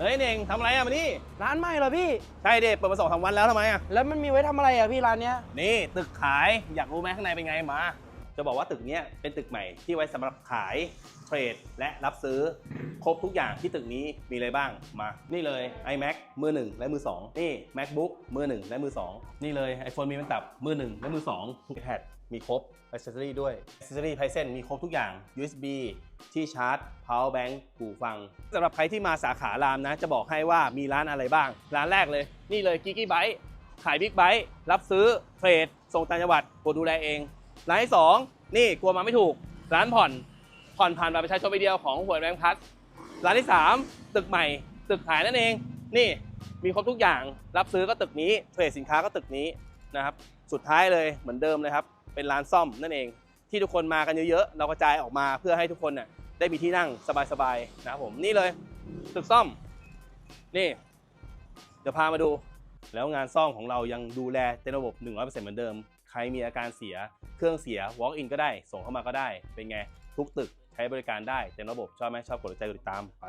เฮ้ยเน่งทำอะไรอะมานี่ร้านใหม่เหรอพี่ ใช่เด็เปิดมาสองสามวันแล้วทำไมอะ แล้วมันมีไว้ทำอะไรอะพี่ร้านเนี้ย นี่ตึกขายอยากรู้ไหมข้างในเป็นไงมา จะบอกว่าตึกนี้เป็นตึกใหม่ที่ไว้สำหรับขายเทรดและรับซื้อ ครบทุกอย่างที่ตึกนี้มีอะไรบ้างมา นี่เลย iMac มือหนึ่งและมือสองนี่ MacBook มือหนึ่งและมือสองนี่เลย iPhone มีมันตับมือหนึ่งและมือสอง iPad มีครบ accessory ด้วย accessory p y t h o n มีครบทุกอย่าง USB ที่ชาร์จ power bank หูฟังสำหรับใครที่มาสาขารามนะ จะบอกให้ว่ามีร้านอะไรบ้าง ร้านแรกเลย นี่เลย g i g i Byte ขายบิ๊กไบค์รับซื้อเทรดส่งต่างจังหวัดกดดูแลเอง ร้านที่สองนี่กลัวมาไม่ถูก ร้านผ่อนผ่อนผ่านบัตรประชาชนใบเดียวของหวยแบงค์พัทร้านที่สามตึกใหม่ ตึกขายนั่นเอง นี่มีครบทุกอย่างรับซื้อก็ตึกนี้เทรดสินค้าก็ตึกนี้นะครับสุดท้ายเลยเหมือนเดิมเลยครับ เป็นร้านซ่อมนั่นเอง ที่ทุกคนมากันเยอะๆเรากระจายออกมาเพื่อให้ทุกคนน่ะได้มีที่นั่งสบายๆนะครับผมนี่เลยตึกซ่อมนี่เดี๋ยวพามาดู แล้วงานซ่อมของเรายังดูแลเต็มระบบ 100%เหมือนเดิม ใครมีอาการเสีย เครื่องเสีย walk in ก็ได้ ส่งเข้ามาก็ได้ เป็นไง ทุกตึกใช้บริการได้เต็มระบบ ชอบไหมชอบกดใจกดติดตามไป